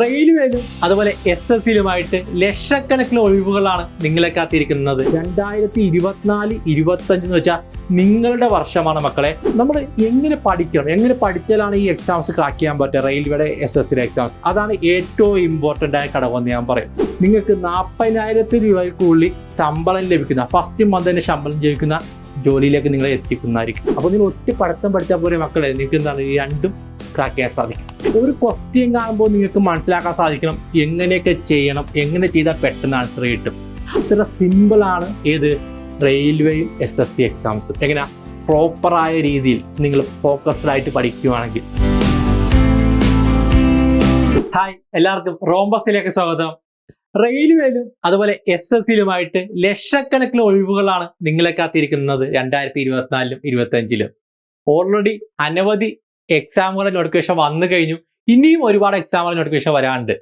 റെയിൽവേയിലും അതുപോലെ S S സിയിലുമായിട്ട് ലക്ഷക്കണക്കിന് ഒഴിവുകളാണ് നിങ്ങളെ കാത്തിരിക്കുന്നത്. രണ്ടായിരത്തി ഇരുപത്തിനാല് ഇരുപത്തഞ്ച് എന്ന് വെച്ചാൽ നിങ്ങളുടെ വർഷമാണ് മക്കളെ. നമ്മൾ എങ്ങനെ പഠിക്കണം? എങ്ങനെ പഠിച്ചാലാണ് ഈ എക്സാംസ് ക്രാക്ക് ചെയ്യാൻ പറ്റുക? റെയിൽവേയുടെ എസ് എസ് സിയുടെ എക്സാംസ് അതാണ് ഏറ്റവും ഇമ്പോർട്ടന്റ് ആയ ഘടകമെന്ന് ഞാൻ പറയും. നിങ്ങൾക്ക് നാൽപ്പതിനായിരത്തി രൂപയ്ക്കുള്ളിൽ ശമ്പളം ലഭിക്കുന്ന ഫസ്റ്റ് മന്ത് തന്നെ ശമ്പളം ലഭിക്കുന്ന ജോലിയിലേക്ക് നിങ്ങളെ എത്തിക്കുന്നതായിരിക്കും. അപ്പോൾ നിങ്ങൾ ഒറ്റ പഠിത്തം പഠിച്ചാൽ പോലെ മക്കളെ? നിങ്ങൾക്ക് എന്താണ് രണ്ടും ക്രാക്ക് ചെയ്യാൻ സാധിക്കും. ഒരു ക്വസ്റ്റ്യൻ കാണുമ്പോൾ നിങ്ങൾക്ക് മനസ്സിലാക്കാൻ സാധിക്കണം എങ്ങനെയൊക്കെ ചെയ്യണം എങ്ങനെ ചെയ്താൽ പെട്ടെന്ന് ആൻസർ കിട്ടും. അത്ര സിമ്പിളാണ് ഏത് റെയിൽവേയും എസ് എസ് സി എക്സാംസ് എങ്ങനെ പ്രോപ്പറായ രീതിയിൽ നിങ്ങൾ ഫോക്കസ്ഡ് ആയിട്ട് പഠിക്കുകയാണെങ്കിൽ ഹായ് എല്ലാവർക്കും റോംബസിലേക്ക് സ്വാഗതം. റെയിൽവേയിലും അതുപോലെ എസ് എസ് സിയിലുമായിട്ട് ലക്ഷക്കണക്കിന് ഒഴിവുകളാണ് നിങ്ങളെ കാത്തിരിക്കുന്നത് രണ്ടായിരത്തി ഇരുപത്തിനാലിലും ഇരുപത്തി അഞ്ചിലും ഓൾറെഡി അനവധി എക്സാമുകളുടെ നോട്ടിഫിക്കേഷൻ വന്നു കഴിഞ്ഞു. ഇനിയും ഒരുപാട് എക്സാമുകളുടെ നോട്ടിഫിക്കേഷൻ വരാനുണ്ട്.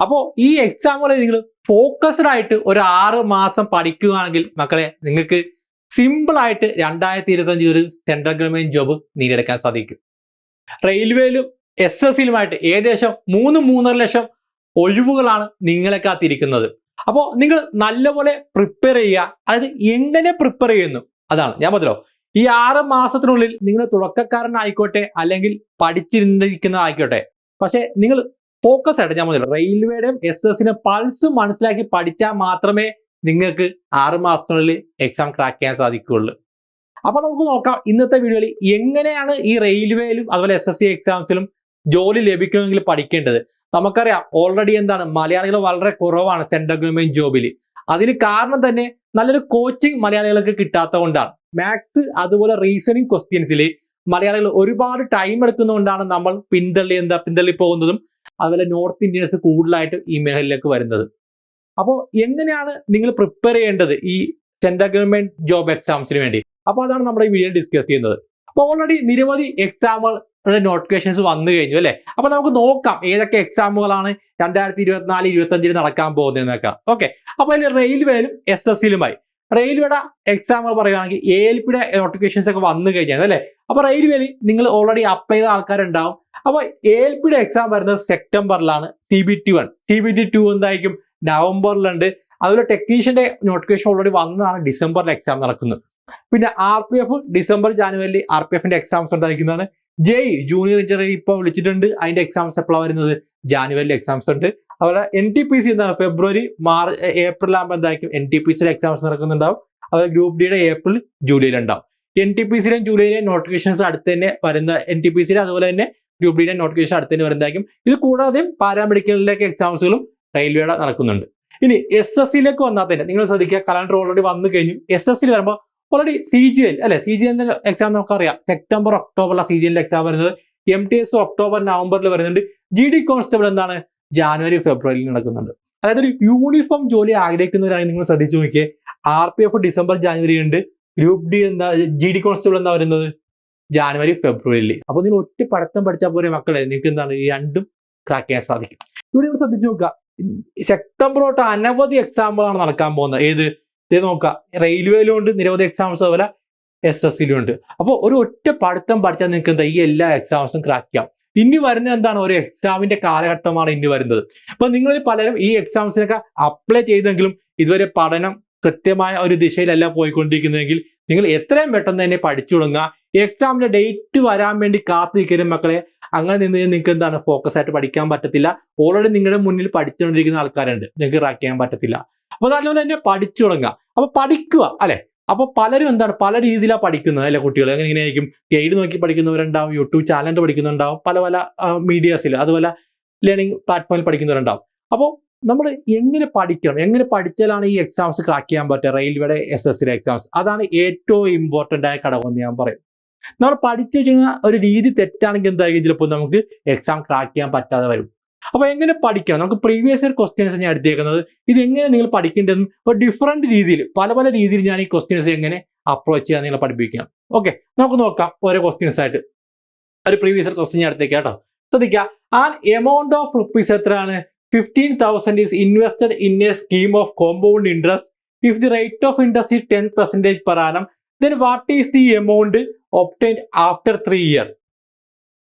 അപ്പോൾ ഈ എക്സാമുകളിൽ നിങ്ങൾ ഫോക്കസ്ഡ് ആയിട്ട് ഒരു ആറ് മാസം പഠിക്കുകയാണെങ്കിൽ മക്കളെ നിങ്ങൾക്ക് സിമ്പിൾ ആയിട്ട് രണ്ടായിരത്തി ഇരുപത്തഞ്ച് ഒരു സെൻട്രൽ ഗവൺമെന്റ് ജോബ് നേടിയെടുക്കാൻ സാധിക്കും. റെയിൽവേയിലും എസ് എസ് സിയിലുമായിട്ട് ഏകദേശം മൂന്ന് മൂന്നര ലക്ഷം ഒഴിവുകളാണ് നിങ്ങളെ കാത്തിരിക്കുന്നത്. അപ്പോൾ നിങ്ങൾ നല്ലപോലെ പ്രിപ്പയർ ചെയ്യുക. അതായത് എങ്ങനെ പ്രിപ്പയർ ചെയ്യുന്നു? അതാണ്. ഞാൻ പറഞ്ഞല്ലോ ഈ ആറ് മാസത്തിനുള്ളിൽ നിങ്ങൾ തുടക്കക്കാരനായിക്കോട്ടെ അല്ലെങ്കിൽ പഠിച്ചിരുന്നിരിക്കുന്നതായിക്കോട്ടെ. പക്ഷേ നിങ്ങൾ ഫോക്കസ് ആയിട്ട് ഞാൻ പറഞ്ഞു റെയിൽവേയുടെയും എസ് എസിന്റെ പൾസ് മനസ്സിലാക്കി പഠിച്ചാൽ മാത്രമേ നിങ്ങൾക്ക് ആറ് മാസത്തിനുള്ളിൽ എക്സാം ക്രാക്ക് ചെയ്യാൻ സാധിക്കുകയുള്ളൂ. അപ്പൊ നമുക്ക് നോക്കാം ഇന്നത്തെ വീഡിയോയിൽ എങ്ങനെയാണ് ഈ റെയിൽവേയിലും അതുപോലെ എസ് എസ് സി എക്സാംസിലും ജോലി ലഭിക്കണമെങ്കിൽ പഠിക്കേണ്ടത്. നമുക്കറിയാം ഓൾറെഡി എന്താണ് മലയാളികൾ വളരെ കുറവാണ് സെൻട്രൽ ഗവൺമെന്റ് ജോബിൽ അതിന് കാരണം തന്നെ നല്ലൊരു കോച്ചിങ് മലയാളികൾക്ക് കിട്ടാത്തത് കൊണ്ടാണ് മാത്സ് അതുപോലെ റീസണിങ് ക്വസ്റ്റ്യൻസിൽ മലയാളികൾ ഒരുപാട് ടൈം എടുക്കുന്നതുകൊണ്ടാണ് നമ്മൾ പിന്തള്ളി എന്താ പിന്തള്ളി പോകുന്നതും അതുപോലെ നോർത്ത് ഇന്ത്യൻസ് കൂടുതലായിട്ട് ഈ മേഖലയിലേക്ക് വരുന്നത്. അപ്പോൾ എങ്ങനെയാണ് നിങ്ങൾ പ്രിപ്പയർ ചെയ്യേണ്ടത് ഈ സെൻട്രൽ ഗവൺമെന്റ് ജോബ് എക്സാംസിന് വേണ്ടി? അപ്പോൾ അതാണ് നമ്മുടെ ഈ വീഡിയോ ഡിസ്കസ് ചെയ്യുന്നത്. അപ്പോൾ ഓൾറെഡി നിരവധി എക്സാമുകളുടെ നോട്ടിഫിക്കേഷൻസ് വന്നു കഴിഞ്ഞു അല്ലേ? അപ്പോൾ നമുക്ക് നോക്കാം ഏതൊക്കെ എക്സാമുകളാണ് രണ്ടായിരത്തി ഇരുപത്തിനാല് ഇരുപത്തി അഞ്ചിൽ നടക്കാൻ പോകുന്നതെന്നൊക്കെ. ഓക്കെ അപ്പോൾ അതിൽ റെയിൽവേയിലും എസ് എസ് സിയിലുമായി റെയിൽവേയുടെ എക്സാമുകൾ പറയുകയാണെങ്കിൽ എ എൽ പിയുടെ നോട്ടിഫിക്കേഷൻസ് ഒക്കെ വന്നു കഴിഞ്ഞാൽ അല്ലേ? അപ്പോൾ റെയിൽവേയിൽ നിങ്ങൾ ഓൾറെഡി അപ്ലൈ ചെയ്ത ആൾക്കാരുണ്ടാവും. അപ്പോൾ എ എൽ പിയുടെ എക്സാം വരുന്നത് സെപ്റ്റംബറിലാണ്. C B T one C B T two എന്തായിരിക്കും? നവംബറിലുണ്ട്. അതുപോലെ ടെക്നീഷ്യന്റെ നോട്ടിഫിക്കേഷൻ ഓൾറെഡി വന്നതാണ്. ഡിസംബറിൽ എക്സാം നടക്കുന്നത് പിന്നെ ആർ പി എഫ് ഡിസംബർ ജാനുവരിയിൽ ആർ പി എഫിന്റെ എക്സാംസ് ഉണ്ടായിരിക്കുന്നതാണ്. ജെയ് ജൂനിയർ എഞ്ചിനീയറിംഗ് ഇപ്പോൾ വിളിച്ചിട്ടുണ്ട്. അതിന്റെ എക്സാംസ് എപ്പോഴാണ് വരുന്നത്? ജാനുവരിയിൽ എക്സാംസ് ഉണ്ട്. അതുപോലെ എൻ ടി പി സി എന്താണ്? ഫെബ്രുവരി മാർച്ച് ഏപ്രിൽ ആകുമ്പോൾ എന്തായിരിക്കും? എൻ ടി പി സിയുടെ എക്സാംസ് നടക്കുന്നുണ്ടാവും. അതുപോലെ ഗ്രൂപ്പ് ഡിയുടെ ഏപ്രിൽ ജൂലൈയിൽ ഉണ്ടാവും. എൻ ടി പി സിയിലെയും ജൂലൈയിലെയും നോട്ടിഫിക്കേഷൻസ് അടുത്ത് തന്നെ വരുന്ന എൻ ടി പി സിയിലെ അതുപോലെ തന്നെ ഗ്രൂപ്പ് ഡിയുടെ നോട്ടിഫിക്കേഷൻ അടുത്ത് തന്നെ വരുന്നതായിരിക്കും ഇത് കൂടാതെയും പാരാമെഡിക്കലിലേക്ക് എക്സാംസുകളും റെയിൽവേയുടെ നടക്കുന്നുണ്ട്. ഇനി എസ് എസ് സിയിലേക്ക് വന്നാൽ തന്നെ നിങ്ങൾ ശ്രദ്ധിക്കുക കലണ്ടർ ഓൾറെഡി വന്നു കഴിഞ്ഞു. എസ് എസ് സിയിൽ വരുമ്പോൾ ഓൾറെഡി സി ജി എൽ അല്ലെ? സി ജി എല്ലിന്റെ എക്സാം നമുക്കറിയാം. സെപ്റ്റംബർ ഒക്ടോബറിലാണ് സി ജി എല്ലിന്റെ എക്സാം വരുന്നത്. എം ടി എസ് ഒക്ടോബർ നവംബറിൽ വരുന്നുണ്ട്. ജി ഡി കോൺസ്റ്റബിൾ എന്താണ്? ജാനുവരി ഫെബ്രുവരിയിൽ നടക്കുന്നുണ്ട്. അതായത് ഒരു യൂണിഫോം ജോലി ആഗ്രഹിക്കുന്നവരാണ് നിങ്ങൾ ശ്രദ്ധിച്ചു നോക്കിയേ. R P F December January ഉണ്ട്. ഗ്രൂപ്പ് ഡി എന്താ ജി ഡി കോൺസ്റ്റബിൾ എന്താ വരുന്നത് ജാനുവരി ഫെബ്രുവരിയിൽ. അപ്പൊ നിങ്ങൾ ഒറ്റ പഠിത്തം പഠിച്ചാൽ പോലെ മക്കളെ. നിങ്ങൾക്ക് എന്താണ് ഈ രണ്ടും ക്രാക്ക് ചെയ്യാൻ സാധിക്കും. ഇവിടെ നിങ്ങൾ ശ്രദ്ധിച്ചു നോക്കുക. സെപ്റ്റംബർ തൊട്ട് അനവധി എക്സാമ്പിളാണ് നടക്കാൻ പോകുന്നത്. ഏത്? ഇത് നോക്കുക. റെയിൽവേയിലും ഉണ്ട് നിരവധി എക്സാംസ് അതുപോലെ എസ് എസ് സിയിലും ഉണ്ട് അപ്പോൾ ഒരു ഒറ്റ പഠിത്തം പഠിച്ചാൽ നിങ്ങൾക്ക് എന്താ ഈ എല്ലാ എക്സാംസും ക്രാക്ക് ചെയ്യാം. ഇനി വരുന്നത് എന്താണ്? ഒരു എക്സാമിന്റെ കാലഘട്ടമാണ് ഇനി വരുന്നത്. അപ്പൊ നിങ്ങൾ പലരും ഈ എക്സാംസിനൊക്കെ അപ്ലൈ ചെയ്തെങ്കിലും ഇതുവരെ പഠനം കൃത്യമായ ഒരു ദിശയിലല്ല പോയിക്കൊണ്ടിരിക്കുന്നതെങ്കിൽ നിങ്ങൾ എത്രയും പെട്ടെന്ന് തന്നെ പഠിച്ചു തുടങ്ങുക. എക്സാമിന്റെ ഡേറ്റ് വരാൻ വേണ്ടി കാത്തു നിൽക്കലും മക്കളെ. അങ്ങനെ നിന്ന് നിങ്ങൾക്ക് എന്താണ്? ഫോക്കസ് ആയിട്ട് പഠിക്കാൻ പറ്റത്തില്ല. ഓൾറെഡി നിങ്ങളുടെ മുന്നിൽ പഠിച്ചുകൊണ്ടിരിക്കുന്ന ആൾക്കാരുണ്ട്. നിങ്ങൾക്ക് റാക്ക് ചെയ്യാൻ പറ്റത്തില്ല. അപ്പൊ നല്ലപോലെ തന്നെ പഠിച്ചു തുടങ്ങുക. അപ്പൊ പഠിക്കുക അല്ലെ? അപ്പൊ പലരും എന്താണ് പല രീതിയിലാണ് പഠിക്കുന്നത് അല്ലെ കുട്ടികൾ? ഇങ്ങനെ ഇങ്ങനെയായിരിക്കും? ഗൈഡ് നോക്കി പഠിക്കുന്നവരുണ്ടാവും യൂട്യൂബ് ചാനലിൽ പഠിക്കുന്നുണ്ടാവും പല പല മീഡിയാസിൽ അതുപോലെ ലേണിംഗ് പ്ലാറ്റ്ഫോമിൽ പഠിക്കുന്നവരുണ്ടാവും. അപ്പോൾ നമ്മൾ എങ്ങനെ പഠിക്കണം? എങ്ങനെ പഠിച്ചാലാണ് ഈ എക്സാംസ് ക്രാക്ക് ചെയ്യാൻ പറ്റുക? റെയിൽവേയുടെ എസ് എസ് സിയുടെ എക്സാംസ് അതാണ് ഏറ്റവും ഇമ്പോർട്ടന്റ് ആയ ഘടകമെന്ന് ഞാൻ പറയും. നമ്മൾ പഠിച്ചു കഴിഞ്ഞാൽ ഒരു രീതി തെറ്റാണെങ്കിൽ എന്തായിരിക്കും? ചിലപ്പോൾ നമുക്ക് എക്സാം ക്രാക്ക് ചെയ്യാൻ പറ്റാതെ വരും. അപ്പൊ എങ്ങനെ പഠിക്കണം? നമുക്ക് പ്രീവിയസ് ഇയർ ക്വസ്റ്റ്യൻസ് ഞാൻ എടുത്തേക്കുന്നത്. ഇത് എങ്ങനെ നിങ്ങൾ പഠിക്കേണ്ടതെന്ന് ഒരു ഡിഫറെന്റ് രീതിയിൽ പല പല രീതിയിൽ ഞാൻ ഈ ക്വസ്റ്റ്യൻസ് എങ്ങനെ അപ്രോച്ച് ചെയ്യാൻ നിങ്ങളെ പഠിപ്പിക്കാം. ഓക്കെ നമുക്ക് നോക്കാം ഓരോ ക്വസ്റ്റ്യൻസ് ആയിട്ട്. ഒരു പ്രീവിയസ് ഇയർ ക്വസ്റ്റ്യൻ ഞാൻ എടുത്തേക്കാം കേട്ടോ. ശ്രദ്ധിക്കുക ആൻ എമൗണ്ട് ഓഫ് റുപ്പീസ് എത്രയാണ്? Fifteen thousand is invested in a scheme of compound interest if the rate of interest is ten percentage പറയാനും then what is the amount obtained after three year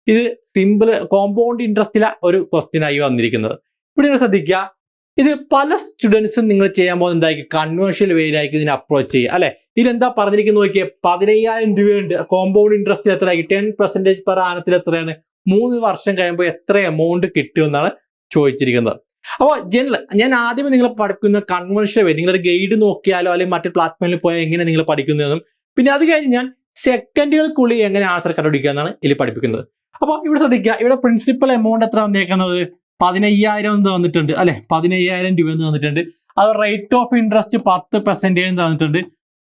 ഇത് simple compound ഇൻട്രസ്റ്റിലെ ഒരു question ആയി വന്നിരിക്കുന്നത്. ഇവിടെ നിങ്ങൾ ശ്രദ്ധിക്കുക ഇത് പല സ്റ്റുഡൻസും നിങ്ങൾ ചെയ്യാൻ പോകുന്ന എന്തായിരിക്കും? കൺവേർഷ്യൽ വേയിലായിരിക്കും ഇതിനെ അപ്രോച്ച് ചെയ്യുക അല്ലെ? ഇതിലെന്താ പറഞ്ഞിരിക്കുന്നത് നോക്കിയേ പതിനയ്യായിരം രൂപയുണ്ട്. കോമ്പൗണ്ട് ഇൻട്രസ്റ്റ് എത്രയായി? ടെൻ പെർസെന്റേജ് പെർ ആനത്തിൽ എത്രയാണ്? മൂന്ന് വർഷം കഴിയുമ്പോൾ എത്ര എമൗണ്ട് കിട്ടുമെന്നാണ് ചോദിച്ചിരിക്കുന്നത്. അപ്പോൾ ജനറൽ ഞാൻ ആദ്യമേ നിങ്ങൾ പഠിക്കുന്ന കൺവെൻഷൻ വേ നിങ്ങളുടെ ഗൈഡ് നോക്കിയാലോ അല്ലെങ്കിൽ മറ്റു പ്ലാറ്റ്ഫോമിൽ പോയാൽ എങ്ങനെ നിങ്ങൾ പഠിക്കുന്നതെന്നും പിന്നെ അത് കഴിഞ്ഞ് ഞാൻ സെക്കൻഡുകൾക്കുള്ളിൽ എങ്ങനെ ആൻസർ കണ്ടുപിടിക്കുക എന്നാണ് ഇതിൽ പഠിപ്പിക്കുന്നത്. അപ്പോൾ ഇവിടെ ശ്രദ്ധിക്കുക ഇവിടെ പ്രിൻസിപ്പൽ എമൗണ്ട് എത്ര വന്നേക്കുന്നത്? പതിനയ്യായിരം എന്ന് തന്നിട്ടുണ്ട്. അല്ലെ? പതിനയ്യായിരം രൂപ എന്ന് തന്നിട്ടുണ്ട്. അത് റേറ്റ് ഓഫ് ഇൻട്രസ്റ്റ് പത്ത് പെർസെന്റേജ് തന്നിട്ടുണ്ട്.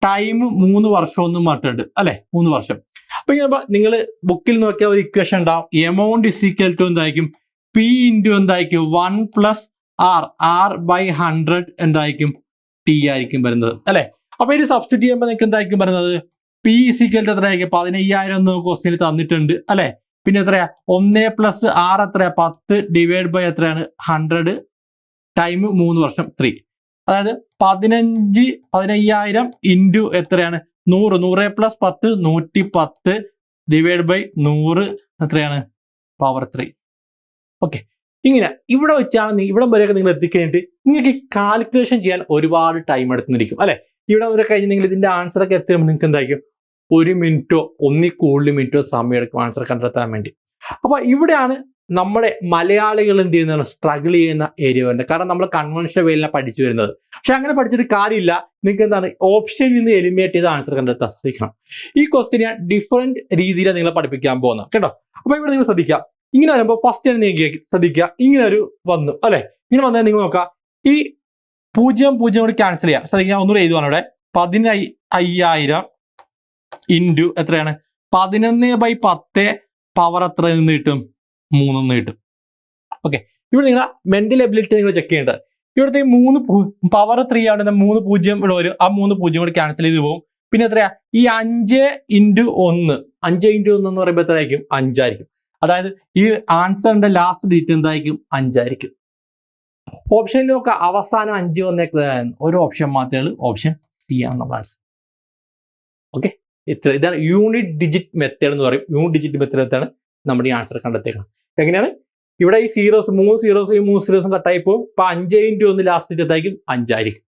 ടൈം മൂന്ന് വർഷം ഒന്നും പറഞ്ഞിട്ടുണ്ട്. അല്ലെ? മൂന്ന് വർഷം. അപ്പൊ ഇങ്ങനെ നിങ്ങൾ ബുക്കിൽ നോക്കിയ ഒരു ഇക്വേഷൻ ഉണ്ടാവും. എമൗണ്ട് ഇസ് ഈക്വൽ ടു എന്തായിരിക്കും? പി ഇന്റു എന്തായിരിക്കും? One plus R R by hundred എന്തായിരിക്കും? ടി ആയിരിക്കും വരുന്നത്. അല്ലെ? അപ്പൊ ഇത് സബ്സ്റ്റിറ്റ്യൂട്ട് ചെയ്യുമ്പോൾ നിങ്ങൾക്ക് എന്തായിരിക്കും വരുന്നത്? പി ടു എത്രയായിരിക്കും? പതിനയ്യായിരം എന്ന് ക്വസ്റ്റിന് തന്നിട്ടുണ്ട്. അല്ലെ? പിന്നെ എത്രയാ? ഒന്ന് പ്ലസ് ആർ എത്രയാ? പത്ത് ഡിവൈഡ് ബൈ എത്രയാണ്? ഹൺഡ്രഡ് ടൈം മൂന്ന് വർഷം ത്രീ അതായത് പതിനഞ്ച് പതിനയ്യായിരം ഇന്റു എത്രയാണ്? നൂറ്. നൂറ് പ്ലസ് പത്ത് നൂറ്റി പത്ത് ഡിവൈഡ് ബൈ നൂറ് എത്രയാണ്? പവർ ത്രീ ഓക്കെ ഇങ്ങനെ ഇവിടെ വെച്ചാണ് നീ ഇവിടം വരെയൊക്കെ നിങ്ങൾ എത്തിക്കഴിഞ്ഞിട്ട് നിങ്ങൾക്ക് കാൽക്കുലേഷൻ ചെയ്യാൻ ഒരുപാട് ടൈം എടുത്തിരിക്കും അല്ലെ? ഇവിടെ വരെ കഴിഞ്ഞ് നിങ്ങൾ ഇതിന്റെ ആൻസർ ഒക്കെ എത്തുമ്പോൾ നിങ്ങൾക്ക് എന്തായിരിക്കും? ഒരു മിനിറ്റോ ഒന്നി കൂടുതൽ മിനിറ്റോ സമയം എടുക്കും ആൻസർ കണ്ടെത്താൻ വേണ്ടി. അപ്പൊ ഇവിടെയാണ് നമ്മുടെ മലയാളികൾ എന്ത് ചെയ്യുന്നതാണ് സ്ട്രഗിൾ ചെയ്യുന്ന ഏരിയ വരുന്നത്. കാരണം നമ്മൾ കൺവെൻഷൻ വേലിനെ പഠിച്ചു വരുന്നത്. പക്ഷെ അങ്ങനെ പഠിച്ചിട്ട് കാര്യമില്ല. നിങ്ങൾക്ക് എന്താണ്? ഓപ്ഷനിൽ നിന്ന് എലിമിനേറ്റ് ചെയ്ത് ആൻസർ കണ്ടെത്താൻ ശ്രദ്ധിക്കണം. ഈ ക്വസ്റ്റിന് ഞാൻ ഡിഫറെന്റ് രീതിയിലാണ് നിങ്ങളെ പഠിപ്പിക്കാൻ പോകുന്നത് കേട്ടോ? അപ്പൊ ഇവിടെ നിങ്ങൾ ശ്രദ്ധിക്കാം ഇങ്ങനെ വരുമ്പോൾ ഫസ്റ്റ് തന്നെ നിങ്ങൾ ശ്രദ്ധിക്കുക. ഇങ്ങനെ ഒരു വന്നു. അല്ലെ? ഇങ്ങനെ വന്നാൽ നിങ്ങൾ നോക്കുക. ഈ പൂജ്യം പൂജ്യം കൂടി ക്യാൻസൽ ചെയ്യാം. ശ്രദ്ധിക്കുക. ഒന്നുകൂടെ എഴുതുവാണ് ഇവിടെ. പതിനൈ അയ്യായിരം ഇന്റു എത്രയാണ്? പതിനൊന്ന് ബൈ പത്ത് പവർ എത്ര നിന്ന് കിട്ടും? മൂന്നെന്ന് കിട്ടും. ഓക്കെ ഇവിടെ നിങ്ങളുടെ മെന്റൽ എബിലിറ്റി നിങ്ങൾ ചെക്ക് ചെയ്യേണ്ടത്. ഇവിടുത്തെ മൂന്ന് പവർ ത്രീ ആണ്. മൂന്ന് പൂജ്യം ഇവിടെ വരും ആ മൂന്ന് പൂജ്യം കൂടെ ക്യാൻസൽ ചെയ്ത് പോകും. പിന്നെ എത്രയാ? ഈ അഞ്ച് ഇന്റു ഒന്ന്. അഞ്ച് ഇന്റു ഒന്ന് എന്ന് പറയുമ്പോൾ എത്രയായിരിക്കും? അഞ്ചായിരിക്കും. അതായത് ഈ ആൻസറിന്റെ ലാസ്റ്റ് ഡീറ്റ് എന്തായിരിക്കും? അഞ്ചായിരിക്കും. ഓപ്ഷനിലൊക്കെ അവസാനം അഞ്ച് വന്നേക്കുന്നതായിരുന്നു ഒരു ഓപ്ഷൻ മാത്രമേ ഉള്ളൂ. ഓപ്ഷൻ സി ആണ് നമ്മുടെ ആൻസർ ഓക്കെ ഇത്ര ഇതാണ് യൂണിറ്റ് ഡിജിറ്റ് മെത്തേഡ് എന്ന് പറയും. യൂണിറ്റ് ഡിജിറ്റ് മെത്തേഡ് നമ്മുടെ ഈ ആൻസർ കണ്ടെത്തേക്കണം എങ്ങനെയാണ്? ഇവിടെ ഈ സീറോസ് മൂന്ന് സീറോസ് ഈ മൂന്ന് സീറോസും കട്ടായി പോകും. ഇപ്പൊ അഞ്ച് ഇന്റു ഒന്ന് ലാസ്റ്റ് എന്തായിരിക്കും അഞ്ചായിരിക്കും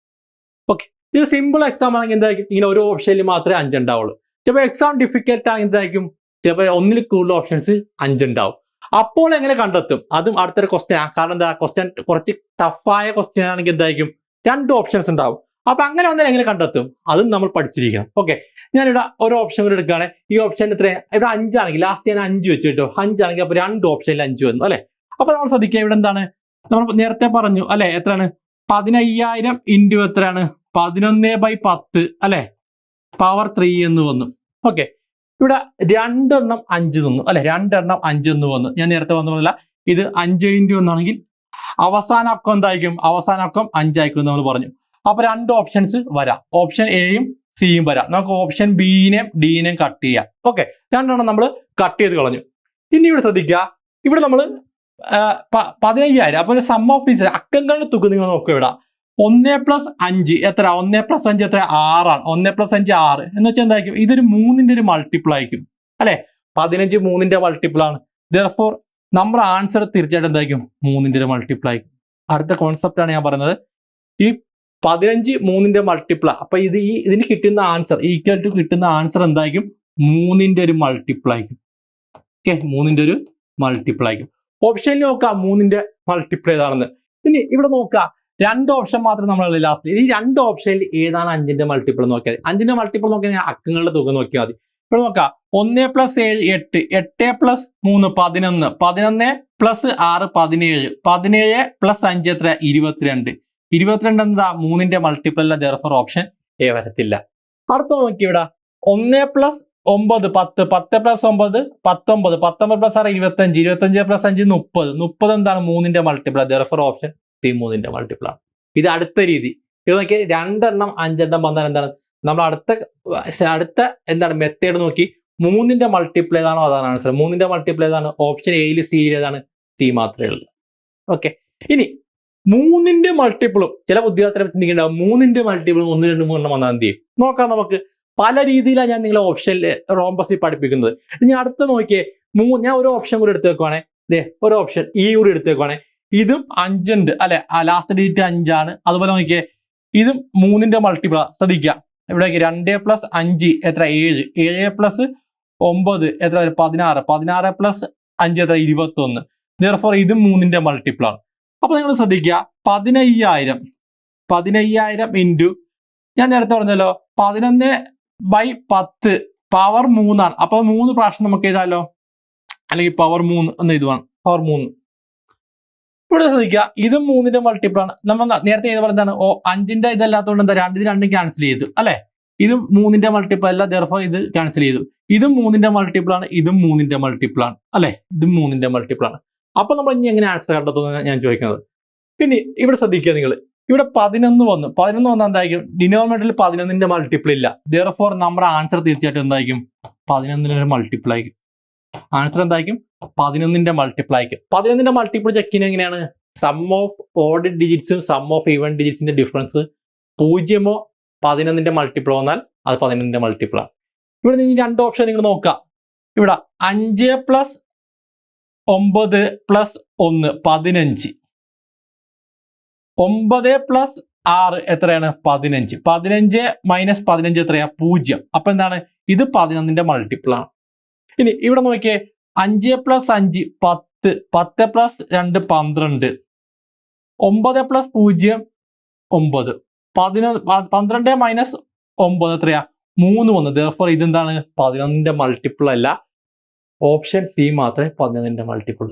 ഓക്കെ ഇത് സിമ്പിൾ എക്സാം ആണെങ്കിൽ എന്തായിരിക്കും? ഇങ്ങനെ ഒരു ഓപ്ഷനിൽ മാത്രമേ അഞ്ചുണ്ടാവുള്ളൂ ചിലപ്പോൾ എക്സാം ഡിഫിക്കൽട്ട് ആണെങ്കിൽ എന്തായിരിക്കും? ചിലപ്പോൾ ഒന്നിൽ കൂടുതൽ ഓപ്ഷൻസ് അഞ്ചുണ്ടാവും അപ്പോൾ എങ്ങനെ കണ്ടെത്തും? അതും അടുത്തൊരു ക്വസ്റ്റ്യൻ കാരണം എന്താ? ക്വസ്റ്റ്യൻ കുറച്ച് ടഫായ ക്വസ്റ്റ്യൻ ആണെങ്കിൽ എന്തായിരിക്കും? രണ്ട് ഓപ്ഷൻസ് ഉണ്ടാവും. അപ്പൊ അങ്ങനെ വന്നാൽ എങ്ങനെ കണ്ടെത്തും? അതും നമ്മൾ പഠിച്ചിരിക്കണം. ഓക്കെ ഞാനിവിടെ ഒരു ഓപ്ഷൻ കൂടെ എടുക്കുകയാണ്. ഈ ഓപ്ഷൻ എത്ര ഇവിടെ അഞ്ചാണെങ്കിൽ ലാസ്റ്റ് ഞാൻ അഞ്ച് വെച്ചു കേട്ടോ. അഞ്ചാണെങ്കിൽ അപ്പൊ രണ്ട് ഓപ്ഷനിൽ അഞ്ച് വന്നു അല്ലെ? അപ്പൊ നമ്മൾ ശ്രദ്ധിക്കുക ഇവിടെ എന്താണ്? നമ്മൾ നേരത്തെ പറഞ്ഞു അല്ലെ? എത്രയാണ്? പതിനയ്യായിരം ഇന്റു എത്രയാണ്? പതിനൊന്ന് ബൈ പത്ത് അല്ലെ? പവർ ത്രീ എന്ന് വന്നു. ഓക്കെ ഇവിടെ രണ്ടെണ്ണം അഞ്ച് തന്നു അല്ലെ? രണ്ടെണ്ണം അഞ്ച് എന്ന് വന്നു. ഞാൻ നേരത്തെ വന്ന പോലല്ല ഇത് അഞ്ച് ഇന്റു എന്നാണെങ്കിൽ അവസാന അക്കം എന്തായിരിക്കും? അവസാന അക്കം അഞ്ചായിരിക്കും നമ്മൾ പറഞ്ഞു. അപ്പൊ രണ്ട് ഓപ്ഷൻസ് വരാം. ഓപ്ഷൻ എയും സിയും വരാം. നമുക്ക് ഓപ്ഷൻ ബിനെയും ഡിനെയും കട്ട് ചെയ്യാം. ഓക്കെ രണ്ടെണ്ണം നമ്മൾ കട്ട് ചെയ്ത് കളഞ്ഞു. ഇനി ഇവിടെ ശ്രദ്ധിക്കുക ഇവിടെ നമ്മൾ പതിനയ്യായിരം. അപ്പൊ സം ഓഫ് ഡീസ് അക്കങ്ങളുടെ തുക നിങ്ങൾ നോക്കുക ഇവിടെ. ഒന്ന് പ്ലസ് അഞ്ച് എത്ര? ഒന്ന് പ്ലസ് അഞ്ച് എത്ര? ആറാണ്. ഒന്ന് പ്ലസ് അഞ്ച് ആറ്. എന്ന് വെച്ചാൽ എന്തായിരിക്കും? ഇതൊരു മൂന്നിന്റെ ഒരു മൾട്ടിപ്പിൾ ആയിരിക്കും. അല്ലെ? പതിനഞ്ച് മൂന്നിന്റെ മൾട്ടിപ്പിൾ ആണ്. ദർഫോർ നമ്മുടെ ആൻസർ തീർച്ചയായിട്ടും എന്തായിരിക്കും? മൂന്നിന്റെ ഒരു മൾട്ടിപ്പിൾ ആയിരിക്കും. അടുത്ത കോൺസെപ്റ്റ് ആണ് ഞാൻ പറയുന്നത്. ഈ പതിനഞ്ച് മൂന്നിന്റെ മൾട്ടിപ്പിൾ അപ്പൊ ഇത് ഈ ഇതിന് കിട്ടുന്ന ആൻസർ ഈക്വൽ ടു കിട്ടുന്ന ആൻസർ എന്തായിരിക്കും? മൂന്നിന്റെ ഒരു മൾട്ടിപ്ലൈ ആയിരിക്കും. ഓക്കെ മൂന്നിന്റെ ഒരു മൾട്ടിപ്ലൈ ആയിരിക്കും. ഓപ്ഷനിൽ നോക്കാം മൂന്നിന്റെ മൾട്ടിപ്ലൈ ഏതാണെന്ന്. ഇനി ഇവിടെ നോക്കാം രണ്ട് ഓപ്ഷൻ മാത്രം നമ്മൾ ലാസ്റ്റ് ഈ രണ്ട് ഓപ്ഷനിൽ ഏതാണ് അഞ്ചിന്റെ മൾട്ടിപ്പിൾ നോക്കിയാൽ മതി. അഞ്ചിന്റെ മൾട്ടിപ്പിൾ നോക്കിയാൽ അക്കങ്ങളുടെ തുക നോക്കിയാൽ മതി. ഇവിടെ നോക്കാം ഒന്ന് പ്ലസ് ഏഴ് എട്ട്. എട്ട് പ്ലസ് മൂന്ന് പതിനൊന്ന്. പതിനൊന്ന് പ്ലസ് ആറ് പതിനേഴ്. പതിനേഴ് പ്ലസ് അഞ്ച് എത്ര? ഇരുപത്തിരണ്ട്. ഇരുപത്തിരണ്ട് എന്താ മൂന്നിന്റെ മൾട്ടിപ്പിൾ അല്ല ദർഫർ ഓപ്ഷൻ എ വരത്തില്ല. അടുത്ത നോക്കി ഇവിടെ. ഒന്ന് പ്ലസ് ഒമ്പത് പത്ത്. പത്ത് പ്ലസ് ഒമ്പത് പത്തൊമ്പത്. പത്തൊമ്പത് പ്ലസ് ആറ് ഇരുപത്തഞ്ച്. ഇരുപത്തഞ്ച് പ്ലസ് അഞ്ച് മുപ്പത്. മുപ്പത് എന്താണ് മൂന്നിന്റെ മൾട്ടിപ്പിൾ ജെർഫർ ഓപ്ഷൻ സി മൂന്നിന്റെ മൾട്ടിപ്പിൾ ആണ്. ഇത് അടുത്ത രീതി. ഇത് നോക്കിയാൽ രണ്ടെണ്ണം അഞ്ചെണ്ണം വന്നാൽ എന്താണ്? നമ്മൾ അടുത്ത അടുത്ത എന്താണ് മെത്തേഡ് നോക്കി. മൂന്നിന്റെ മൾട്ടിപ്പിൾ ഏതാണോ അതാണ് ആൻസർ മൂന്നിന്റെ മൾട്ടിപ്പിൾ ഏതാണ്? ഓപ്ഷൻ എയിൽ സിയിൽ ഏതാണ്? സി മാത്രമേ ഉള്ളൂ. ഓക്കെ ഇനി മൂന്നിന്റെ മൾട്ടിപ്പിളും ചില ഉദ്യോഗസ്ഥരെ ചിന്തിക്കേണ്ട മൂന്നിന്റെ മൾട്ടിപ്പിളും ഒന്ന് രണ്ട് മൂന്നെണ്ണം വന്നാൽ എന്ത് ചെയ്യും? നോക്കാം നമുക്ക്. പല രീതിയിലാണ് ഞാൻ നിങ്ങളെ ഓപ്ഷനിൽ റോംബസിൽ പഠിപ്പിക്കുന്നത്. ഇനി അടുത്ത നോക്കിയേ മൂ ഞാൻ ഒരു ഓപ്ഷൻ കൂടി എടുത്തേക്കുവാണേ ദേ ഒരു ഓപ്ഷൻ ഈ കൂടി എടുത്തേക്കുവാണേ ഇതും അഞ്ചുണ്ട് അല്ലെ? ലാസ്റ്റ് ഡിജിറ്റ് അഞ്ചാണ്. അതുപോലെ നോക്കിയേ ഇതും മൂന്നിന്റെ മൾട്ടിപ്പിൾ ശ്രദ്ധിക്കുക. ഇവിടെ രണ്ട് പ്ലസ് അഞ്ച് എത്ര? ഏഴ്. ഏഴ് പ്ലസ് ഒമ്പത് എത്ര? പതിനാറ്. പതിനാറ് പ്ലസ് അഞ്ച് എത്ര? ഇരുപത്തി ഒന്ന് ഫോർ ഇതും മൂന്നിന്റെ മൾട്ടിപ്പിൾ ആണ്. അപ്പൊ നിങ്ങൾ ശ്രദ്ധിക്കുക. പതിനയ്യായിരം. പതിനയ്യായിരം ഇന്റു ഞാൻ നേരത്തെ പറഞ്ഞല്ലോ പതിനൊന്ന് ബൈ പത്ത് പവർ മൂന്നാണ്. അപ്പൊ മൂന്ന് പ്രാവശ്യം നമുക്ക് എഴുതാലോ? അല്ലെങ്കിൽ പവർ മൂന്ന് എന്ന് എഴുതുവാണ്. പവർ മൂന്ന്. ഇവിടെ ശ്രദ്ധിക്കുക ഇത് മൂന്നിന്റെ മൾട്ടിപ്പിൾ ആണ്. നമ്മൾ നേരത്തെ ഏത് പറഞ്ഞതാണ്? ഓ അഞ്ചിന്റെ ഇതല്ലാത്തതുകൊണ്ട് എന്താ രണ്ടിന് രണ്ടും ക്യാൻസൽ ചെയ്തു അല്ലെ? ഇത് മൂന്നിന്റെ മൾട്ടിപ്പിൾ അല്ല ദർഫോ ഇത് ക്യാൻസൽ ചെയ്തു. ഇതും മൂന്നിന്റെ മൾട്ടിപ്പിൾ ആണ് ഇതും മൂന്നിന്റെ മൾട്ടിപ്പിൾ ആണ് അല്ലെ? ഇതും മൂന്നിന്റെ മൾട്ടിപ്പിൾ ആണ്. അപ്പൊ നമ്മൾ ഇനി എങ്ങനെ ആൻസർ കണ്ടെത്തുന്നത് ഞാൻ ചോദിക്കുന്നത്. പിന്നെ ഇവിടെ ശ്രദ്ധിക്കുക നിങ്ങൾ. ഇവിടെ പതിനൊന്ന് വന്ന്. പതിനൊന്ന് വന്നാൽ എന്തായിരിക്കും? ഡിനോമിനേറ്ററിൽ പതിനൊന്നിന്റെ മൾട്ടിപ്പിൾ ഇല്ല. ദർഫോർ നമ്മുടെ ആൻസർ തീർച്ചയായിട്ടും എന്തായിരിക്കും? പതിനൊന്നിന്റെ മൾട്ടിപ്പിൾ ആയിരിക്കും. ആൻസർ എന്തായിരിക്കും? പതിനൊന്നിന്റെ മൾട്ടിപ്പിൾ ആയിരിക്കും. പതിനൊന്നിന്റെ മൾട്ടിപ്പിൾ ചെക്ക് ചെയ്യുന്നത് എങ്ങനെയാണ്? സം ഓഫ് ഓഡ് ഡിജിറ്റ്സും സം ഓഫ് ഈവൻ ഡിജിറ്റ്സിന്റെ ഡിഫറൻസ് പൂജ്യമോ പതിനൊന്നിന്റെ മൾട്ടിപ്പിൾ വന്നാൽ അത് പതിനൊന്നിന്റെ മൾട്ടിപ്പിൾ ആണ്. ഇവിടെ നിങ്ങൾ രണ്ട് ഓപ്ഷൻ നിങ്ങൾ നോക്കുക. ഇവിടെ അഞ്ച് പ്ലസ് ഒമ്പത് പ്ലസ് ഒന്ന് പതിനഞ്ച്. ഒമ്പത് പ്ലസ് ആറ് എത്രയാണ്? പതിനഞ്ച്. പതിനഞ്ച് മൈനസ് പതിനഞ്ച് എത്രയാണ് പൂജ്യം. അപ്പൊ എന്താണ്? ഇത് പതിനൊന്നിന്റെ മൾട്ടിപ്പിൾ ആണ്. ഇനി ഇവിടെ നോക്കിയേ. അഞ്ച് പ്ലസ് അഞ്ച് പത്ത്. പത്ത് പ്ലസ് രണ്ട് പന്ത്രണ്ട്. ഒമ്പത് പ്ലസ് പൂജ്യം ഒമ്പത്. പതിനൊന്ന് പന്ത്രണ്ട് മൈനസ് ഒമ്പത് എത്രയാ? മൂന്ന് വന്നു. ദർഫോർ ഇതെന്താണ്? പതിനൊന്നിന്റെ മൾട്ടിപ്പിൾ അല്ല. ഓപ്ഷൻ സി മാത്രമേ പതിനൊന്നിന്റെ മൾട്ടിപ്പിൾ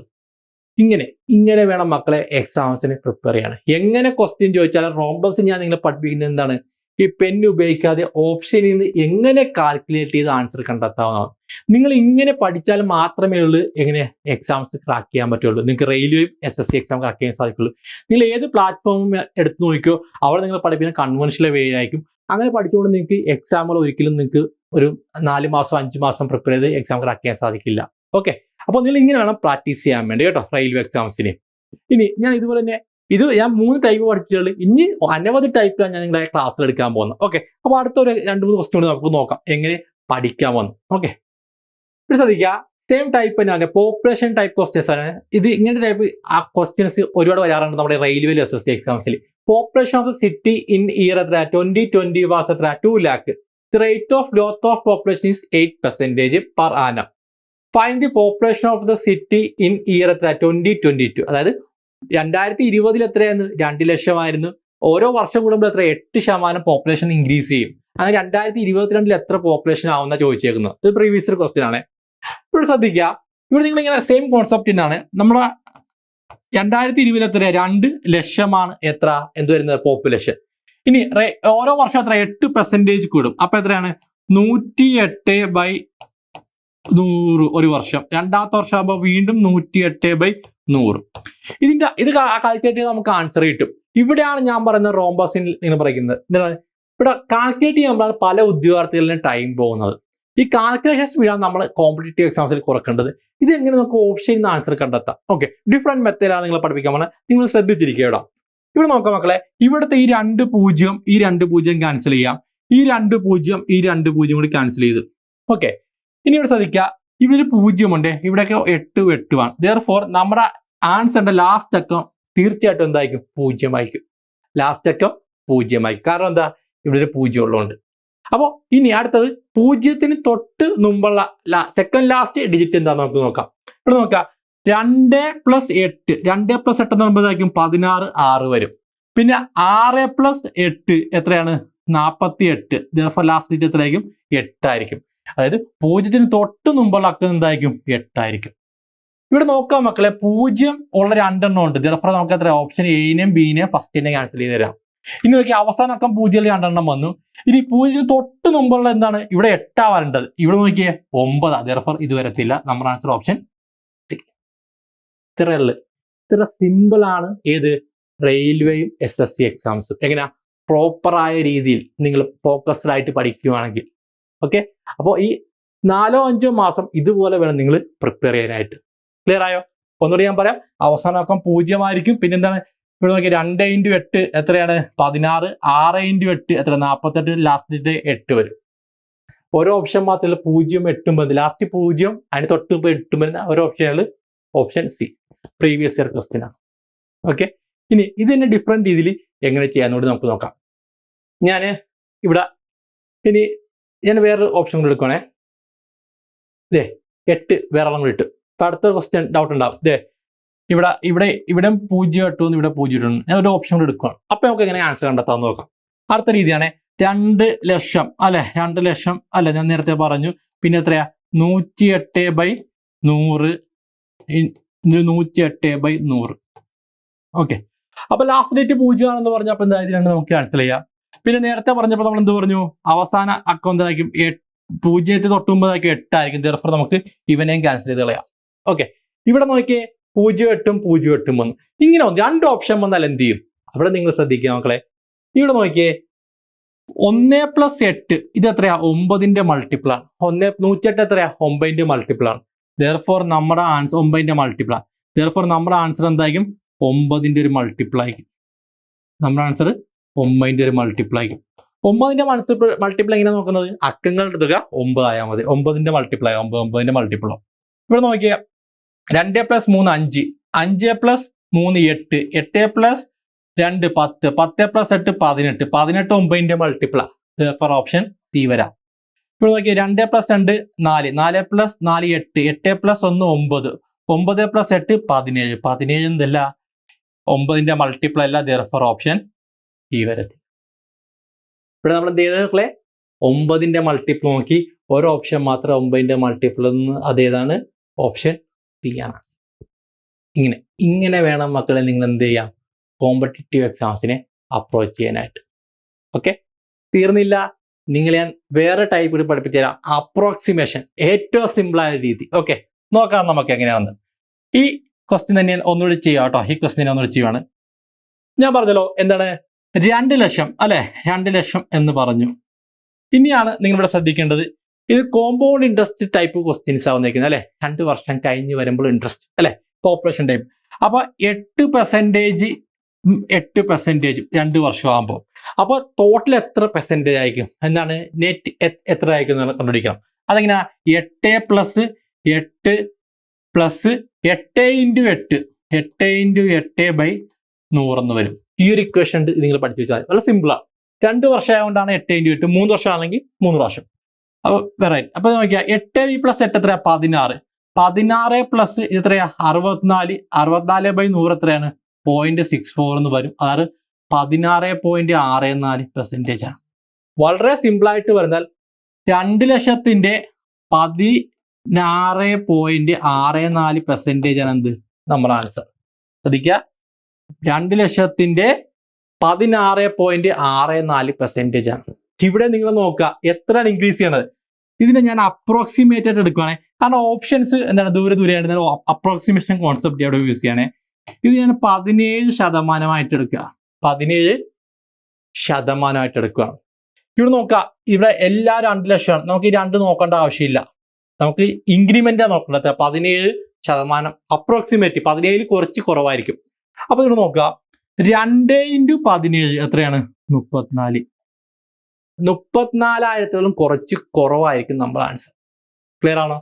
ഇങ്ങനെ ഇങ്ങനെ വേണം മക്കളെ എക്സാംസിന് പ്രിപ്പയർ ചെയ്യാൻ. എങ്ങനെ ക്വസ്റ്റ്യൻ ചോദിച്ചാലും റോംബസ് ഞാൻ നിങ്ങളെ പഠിപ്പിക്കുന്നത് എന്താണ്? ഈ പെൻ ഉപയോഗിക്കാതെ ഓപ്ഷനിൽ നിന്ന് എങ്ങനെ കാൽക്കുലേറ്റ് ചെയ്ത് ആൻസർ കണ്ടെത്താവുന്നതാണ്. നിങ്ങൾ ഇങ്ങനെ പഠിച്ചാൽ മാത്രമേ ഉള്ളൂ എങ്ങനെ എക്സാംസ് ക്രാക്ക് ചെയ്യാൻ പറ്റുള്ളൂ. നിങ്ങൾക്ക് റെയിൽവേയും S S C exam crack ചെയ്യാൻ സാധിക്കുള്ളൂ. നിങ്ങൾ ഏത് പ്ലാറ്റ്ഫോമും എടുത്ത് നോക്കിയോ അവിടെ നിങ്ങൾ പഠിപ്പിക്കുന്ന കൺവെൻഷണൽ വേ ആയിരിക്കും. അങ്ങനെ പഠിച്ചുകൊണ്ട് നിങ്ങൾക്ക് എക്സാമുകൾ ഒരിക്കലും നിങ്ങൾക്ക് ഒരു നാല് മാസം അഞ്ച് മാസം പ്രിപ്പയർ ചെയ്ത് എക്സാം ക്രാക്ക് ചെയ്യാൻ സാധിക്കില്ല. ഓക്കെ അപ്പോൾ നിങ്ങൾ ഇങ്ങനെ വേണം പ്രാക്ടീസ് ചെയ്യാൻ വേണ്ടി കേട്ടോ റെയിൽവേ എക്സാംസിന് ഇനി ഞാൻ ഇതുപോലെ തന്നെ ഇത് ഞാൻ മൂന്ന് ടൈപ്പ് പഠിച്ചിട്ടുള്ളൂ ഇനി അനവധി ടൈപ്പിലാണ് ഞാൻ നിങ്ങളുടെ ക്ലാസ്സിൽ എടുക്കാൻ പോകുന്നത്. ഓക്കെ അപ്പോൾ അടുത്ത ഒരു രണ്ട് മൂന്ന് ക്വസ്റ്റ്യൻ കൂടി നമുക്ക് നോക്കാം. എങ്ങനെ പഠിക്കാൻ വന്നു ഓക്കെ ഇവിടെ ശ്രദ്ധിക്കുക. സെയിം ടൈപ്പ് തന്നെയാണ്. പോപ്പുലേഷൻ ടൈപ്പ് ക്വസ്റ്റ്യൻസ് ആണ്. ഇത് ഇങ്ങനത്തെ ടൈപ്പ് ആ ക്വസ്റ്റ്യൻസ് ഒരുപാട് വരാറുണ്ട് നമ്മുടെ railway S S C എക്സാംസിൽ population of the city in year എത്ര ട്വന്റി ട്വന്റി വാസ് എത്ര two lakh rate of growth of population is eight percentage per annum find the population of the city in year എത്ര twenty twenty two അതായത് രണ്ടായിരത്തി ഇരുപതിൽ എത്രയായിരുന്നു? രണ്ട് ലക്ഷമായിരുന്നു ഓരോ വർഷം കൂടുമ്പോൾ എത്ര എട്ട് ശതമാനം പോപ്പുലേഷൻ ഇൻക്രീസ് ചെയ്യും. അങ്ങനെ രണ്ടായിരത്തി ഇരുപത്തിരണ്ടിൽ എത്ര പോപ്പുലേഷൻ ആവുന്ന ചോദിച്ചേക്കുന്നത് ഇത് പ്രീവിയസ് ക്വസ്റ്റ്യൻ ആണ്. ഇവിടെ ശ്രദ്ധിക്കുക. ഇവിടെ നിങ്ങൾ ഇങ്ങനെ സെയിം കോൺസെപ്റ്റിനാണ് നമ്മുടെ രണ്ടായിരത്തി ഇരുപതിലെത്ര രണ്ട് ലക്ഷമാണ് എത്ര? എന്ത് വരുന്നത്? പോപ്പുലേഷൻ ഇനി ഓരോ വർഷം എത്ര? എട്ട് പെർസെന്റേജ് കൂടും. അപ്പൊ എത്രയാണ്? നൂറ്റി എട്ട് ബൈ നൂറ് ഒരു വർഷം. രണ്ടാമത്തെ വർഷം ആകുമ്പോൾ വീണ്ടും നൂറ്റി എട്ട് ബൈ നൂറ്. ഇതിന്റെ ഇത് കാൽക്കുലേറ്റ് ചെയ്ത് നമുക്ക് ആൻസർ കിട്ടും. ഇവിടെയാണ് ഞാൻ പറയുന്നത് റോംബസിൻ നിങ്ങൾ പറയുന്നത്. ഇവിടെ കാൽക്കുലേറ്റ് ചെയ്യുമ്പോഴാണ് പല ഉദ്യോഗാർത്ഥികളിലും ടൈം പോകുന്നത്. ഈ കാൽക്കുലേഷൻ സ്പീഡാണ് നമ്മൾ കോമ്പറ്റേറ്റീവ് എക്സാംസിൽ കുറക്കേണ്ടത്. ഇത് എങ്ങനെ നമുക്ക് ഓപ്ഷനിൽ നിന്ന് ആൻസർ കണ്ടെത്താം. ഓക്കെ ഡിഫറെന്റ് മെത്തേഡാണ് നിങ്ങൾ പഠിപ്പിക്കാൻ നിങ്ങൾ ശ്രദ്ധിച്ചിരിക്കുക ഇവിടെ ഇവിടെ നോക്കാം മക്കളെ ഇവിടുത്തെ ഈ രണ്ട് പൂജ്യം ഈ രണ്ട് പൂജ്യം ക്യാൻസൽ ചെയ്യാം. ഈ രണ്ട് പൂജ്യം ഈ രണ്ട് പൂജ്യം കൂടി ക്യാൻസൽ ചെയ്തു. ഓക്കെ ഇനി ഇവിടെ ശ്രദ്ധിക്കുക ഇവിടെ പൂജ്യമുണ്ട് ഇവിടെയൊക്കെ എട്ട് എട്ടുമാണ് ദർ ഫോർ നമ്മുടെ ആൻസറിന്റെ ലാസ്റ്റ് അക്കം തീർച്ചയായിട്ടും എന്തായിരിക്കും? പൂജ്യമായിരിക്കും ലാസ്റ്റ് അക്കം പൂജ്യമായിരിക്കും കാരണം എന്താ? ഇവിടെ ഒരു പൂജ്യം ഉള്ളതുകൊണ്ട്. അപ്പോൾ ഇനി അടുത്തത് പൂജ്യത്തിന് തൊട്ട് മുമ്പുള്ള സെക്കൻഡ് ലാസ്റ്റ് ഡിജിറ്റ് എന്താ നമുക്ക് നോക്കാം. ഇവിടെ നോക്കാം രണ്ട് പ്ലസ് എട്ട്. രണ്ട് പ്ലസ് എട്ട് എന്ന് പറയുമ്പോഴേക്കും പതിനാറ് ആറ് വരും. പിന്നെ ആറ് പ്ലസ് എട്ട് എത്രയാണ്? നാൽപ്പത്തി എട്ട് ലാസ്റ്റ് ഡിജിറ്റ് എത്രയായിരിക്കും? എട്ടായിരിക്കും. അതായത് പൂജ്യത്തിന് തൊട്ട് മുമ്പുള്ള അക്കം എന്തായിരിക്കും? എട്ടായിരിക്കും. ഇവിടെ നോക്കാം മക്കളെ. പൂജ്യം ഉള്ള രണ്ടെണ്ണം ഉണ്ട്. ദിവസം നമുക്ക് എത്ര ഓപ്ഷൻ എയിനെയും ബിനെയും ഫസ്റ്റിനെ ക്യാൻസൽ ചെയ്ത് തരാം. ഇനി നോക്കി അവസാന അക്കം പൂജ്യം രണ്ടെണ്ണം വന്നു. ഇനി പൂജ്യം തൊട്ട് മുമ്പുള്ള എന്താണ്? ഇവിടെ എട്ടാ വരേണ്ടത്. ഇവിടെ നോക്കിയേ ഒമ്പതാ. ദർഫർ ഇത് വരത്തില്ല. നമ്മുടെ ആൻസർ ഓപ്ഷൻ ഇത്ര ഉള്ളു ഇത്ര സിമ്പിൾ ആണ്. ഏത്? റെയിൽവേയും എസ് എസ് സി എക്സാംസ് എങ്ങനെയാ? പ്രോപ്പറായ രീതിയിൽ നിങ്ങൾ ഫോക്കസ്ഡ് ആയിട്ട് പഠിക്കുകയാണെങ്കിൽ ഓക്കെ അപ്പോൾ ഈ നാലോ അഞ്ചോ മാസം ഇതുപോലെ വേണം നിങ്ങൾ പ്രിപ്പയർ ചെയ്യാനായിട്ട്. ക്ലിയർ ആയോ? ഒന്നുകൂടി ഞാൻ പറയാം. അവസാനമൊക്കെ പൂജ്യമായിരിക്കും. പിന്നെന്താണ്? ഇവിടെ നോക്കി രണ്ട് ഇന്റു എട്ട് എത്രയാണ്? പതിനാറ്. ആറ് ഇന്റു എട്ട് എത്ര? നാൽപ്പത്തെട്ട് ലാസ്റ്റ് എട്ട് വരും. ഓരോ ഓപ്ഷൻ മാത്രമല്ല പൂജ്യം എട്ടും പതി ലാസ്റ്റ് പൂജ്യം അതിന് തൊട്ട് മുമ്പ് എട്ടും വരുന്ന ഒരു ഓപ്ഷനുകൾ option C previous year question ആണ്. ഓക്കെ ഇനി ഇത് തന്നെ ഡിഫറെന്റ് രീതിയിൽ എങ്ങനെ ചെയ്യാന്നുകൂടി നമുക്ക് നോക്കാം. ഞാൻ ഇവിടെ ഇനി ഞാൻ വേറൊരു ഓപ്ഷൻ കൂടി എടുക്കുവാണേ. ഇതേ എട്ട് വേറെ കൂടി ഇട്ടു. ഇപ്പൊ അടുത്ത ക്വസ്റ്റ്യൻ ഡൗട്ട് ഉണ്ടാവും. ഇതേ ഇവിടെ ഇവിടെ ഇവിടെ പൂജ്യം എട്ടും ഇവിടെ പൂജ്യം ഇട്ടു ഞാൻ ഒരു ഓപ്ഷൻ കൂടെ എടുക്കുകയാണ് അപ്പൊ നമുക്ക് എങ്ങനെ ആൻസർ കണ്ടെത്താൻ നോക്കാം. അടുത്ത രീതിയാണ് രണ്ട് ലക്ഷം അല്ലെ? രണ്ട് ലക്ഷം അല്ലെ? ഞാൻ നേരത്തെ പറഞ്ഞു. പിന്നെ എത്രയാ? നൂറ്റി എട്ട് ബൈ നൂറ് നൂറ്റി എട്ട് ബൈ നൂറ്. ഓക്കെ അപ്പൊ ലാസ്റ്റ് ഡേറ്റ് പൂജ്യം ആണെന്ന് പറഞ്ഞപ്പോൾ എന്താ ഇതിലാണ് നമുക്ക് ക്യാൻസൽ ചെയ്യാം. പിന്നെ നേരത്തെ പറഞ്ഞപ്പോൾ നമ്മൾ എന്ത് പറഞ്ഞു? അവസാന അക്കൗണ്ട് ആയിരിക്കും പൂജ്യത്തെ തൊട്ടുമ്പോഴായിരിക്കും എട്ടായിരിക്കും. നമുക്ക് ഇവനെയും ക്യാൻസൽ ചെയ്ത് കളയാം. ഓക്കെ ഇവിടെ നോക്കിയേ പൂജ്യം എട്ടും പൂജ്യം എട്ടും വന്നു. ഇങ്ങനെ വന്നു. രണ്ട് ഓപ്ഷൻ വന്നാൽ എന്ത് ചെയ്യും? അവിടെ നിങ്ങൾ ശ്രദ്ധിക്കുക മക്കളെ. ഇവിടെ നോക്കിയേ. ഒന്ന് പ്ലസ് എട്ട് ഇത് എത്രയാ? ഒമ്പതിന്റെ മൾട്ടിപ്പിൾ ആണ്. ഒന്ന് നൂറ്റെട്ട് എത്രയാ? ഒമ്പതിന്റെ മൾട്ടിപ്പിൾ ആണ്. ദർഫോർ നമ്മുടെ ആൻസർ ഒമ്പതിന്റെ മൾട്ടിപ്പിൾ ആണ്. ദർഫോർ നമ്മുടെ ആൻസർ എന്തായിരിക്കും? ഒമ്പതിന്റെ ഒരു മൾട്ടിപ്പിൾ ആയിരിക്കും. നമ്മുടെ ആൻസർ ഒമ്പതിന്റെ ഒരു മൾട്ടിപ്പിൾ ആയിരിക്കും. ഒമ്പതിന്റെ മൾട്ടിപ്പിൾ മൾട്ടിപ്പിൾ എങ്ങനെ നോക്കുന്നത്? അക്കങ്ങളുടെ തുക ഒമ്പതായാൽ മതി. ഒമ്പതിന്റെ മൾട്ടിപ്പിൾ ആയി. ഒമ്പത് ഒമ്പതിന്റെ മൾട്ടിപ്പിളോ ഇവിടെ നോക്കിയ. രണ്ട് പ്ലസ് മൂന്ന് അഞ്ച്. അഞ്ച് പ്ലസ് മൂന്ന് എട്ട്. എട്ട് പ്ലസ് രണ്ട് പത്ത്. പത്ത് പ്ലസ് എട്ട് പതിനെട്ട്. പതിനെട്ട് ഒമ്പതിന്റെ മൾട്ടിപ്ല ഫോർ ഓപ്ഷൻ സി വരാം. ഇപ്പോൾ നോക്കിയ രണ്ട് പ്ലസ് രണ്ട് നാല്. നാല് പ്ലസ് നാല് എട്ട്. എട്ട് പ്ലസ് ഒന്ന് ഒമ്പത്. ഒമ്പത് പ്ലസ് എട്ട് പതിനേഴ്. പതിനേഴ് എന്തല്ല? ഒമ്പതിന്റെ മൾട്ടിപ്ല അല്ല. ദർഫർ ഓപ്ഷൻ ഈ വരത്തി. ഇവിടെ നമ്മൾ എന്ത് ചെയ്തത് മക്കളെ? ഒമ്പതിന്റെ മൾട്ടിപ്പിൾ നോക്കി. ഒരു ഓപ്ഷൻ മാത്രം ഒമ്പതിന്റെ മൾട്ടിപ്പിൾ എന്ന് അതേതാണ്? ഓപ്ഷൻ ആണ് ഇങ്ങനെ ഇങ്ങനെ വേണം മക്കളെ നിങ്ങൾ എന്ത് ചെയ്യാം കോമ്പറ്റിറ്റീവ് എക്സാംസിനെ അപ്രോച്ച് ചെയ്യാനായിട്ട്. ഓക്കെ തീർന്നില്ല. നിങ്ങൾ ഞാൻ വേറെ ടൈപ്പ് കൂടി പഠിപ്പിച്ചു തരാം. അപ്രോക്സിമേഷൻ ഏറ്റവും സിമ്പിളായ രീതി. ഓക്കെ നോക്കാം നമുക്ക് എങ്ങനെയാണെന്ന്. ഈ ക്വസ്റ്റ്യൻ തന്നെ ഒന്നുകൂടി ചെയ്യാം കേട്ടോ. ഈ ക്വസ്റ്റ്യൻ ഒന്നുകൂടി ചെയ്യുവാണ്. ഞാൻ പറഞ്ഞല്ലോ എന്താണ്? രണ്ട് ലക്ഷം അല്ലെ? രണ്ട് ലക്ഷം എന്ന് പറഞ്ഞു. ഇനിയാണ് നിങ്ങളിവിടെ ശ്രദ്ധിക്കേണ്ടത്. ഇത് കോമ്പൗണ്ട് ഇൻട്രസ്റ്റ് ടൈപ്പ് ക്വസ്റ്റ്യൻസ് ആവുന്നേക്കുന്നത് അല്ലെ? രണ്ട് വർഷം കഴിഞ്ഞ് വരുമ്പോൾ ഇൻട്രസ്റ്റ് അല്ലെ? പോപ്പുലേഷൻ ടൈപ്പ് അപ്പൊ എട്ട് പെർസെന്റേജ് എട്ട് പെർസെന്റേജ് രണ്ട് വർഷം ആകുമ്പോൾ അപ്പൊ ടോട്ടൽ എത്ര പെർസെന്റേജ് ആയിരിക്കും? എന്താണ്? നെറ്റ് എത്ര ആയിരിക്കും എന്ന് കണ്ടുപിടിക്കണം. അതെങ്ങനെയാ എട്ട് പ്ലസ് എട്ട് പ്ലസ് എട്ട് ഇന്റു എട്ട്. എട്ട് ഇന്റു എട്ട് ബൈ നൂറെന്ന് വരും. ഈ ഒരു ഇക്വേഷൻ നിങ്ങൾ പഠിച്ചു വെച്ചാൽ വളരെ സിമ്പിളാണ് രണ്ട് വർഷം ആയതുകൊണ്ടാണ് എട്ട് ഇന്റു എട്ട്. മൂന്ന് വർഷം ആണെങ്കിൽ മൂന്ന് പ്രാവശ്യം. അപ്പോൾ വെറൈറ്റ് അപ്പൊ നോക്കിയാ എട്ട് ബി പ്ലസ് എട്ട് എത്രയാ? പതിനാറ്. പതിനാറ് പ്ലസ് എത്രയാ? അറുപത്തിനാല്. അറുപത്തിനാല് ബൈ നൂറ് എത്രയാണ്? പോയിന്റ് സിക്സ് ഫോർ എന്ന് വരും. അതായത് പതിനാറ് പോയിന്റ് ആറ് നാല് പെർസെന്റേജ് ആണ്. വളരെ സിമ്പിൾ ആയിട്ട് പറഞ്ഞാൽ രണ്ട് ലക്ഷത്തിന്റെ പതിനാറ് പോയിന്റ് ആറ് നാല് പെർസെന്റേജ് ആണ് എന്ത്? നമ്മുടെ ആൻസർ ശ്രദ്ധിക്ക. രണ്ട് ലക്ഷത്തിന്റെ പതിനാറ് പോയിന്റ് ആറ് നാല് പെർസെന്റേജ് ആണ്. ഇവിടെ നിങ്ങൾ നോക്കുക എത്രയാണ് ഇൻക്രീസ് ചെയ്യണത്? ഇതിനെ ഞാൻ അപ്രോക്സിമേറ്റ് ആയിട്ട് എടുക്കുകയാണെങ്കിൽ കാരണം ഓപ്ഷൻസ് എന്താണ്? ദൂരെ ദൂരെയായിട്ട് അപ്രോക്സിമേഷൻ കോൺസെപ്റ്റ് അവിടെ യൂസ് ചെയ്യണേ ഇത് ഞാൻ പതിനേഴ് ശതമാനമായിട്ട് എടുക്കുക. പതിനേഴ് ശതമാനമായിട്ട് എടുക്കുകയാണ് ഇവിടെ നോക്കുക ഇവിടെ എല്ലാ രണ്ട് ലക്ഷമാണ്. നമുക്ക് ഈ രണ്ട് നോക്കേണ്ട ആവശ്യമില്ല. നമുക്ക് ഇൻക്രിമെന്റാണ് നോക്കേണ്ടത്. പതിനേഴ് ശതമാനം അപ്രോക്സിമേറ്റ് പതിനേഴ് കുറച്ച് കുറവായിരിക്കും. അപ്പൊ ഇവിടെ നോക്കുക രണ്ട് ഇന്റു പതിനേഴ് എത്രയാണ്? മുപ്പത്തിനാല്. മുപ്പത്തിനാലായിരത്തോളം കുറച്ച് കുറവായിരിക്കും നമ്മുടെ ആൻസർ ക്ലിയർ ആണോ?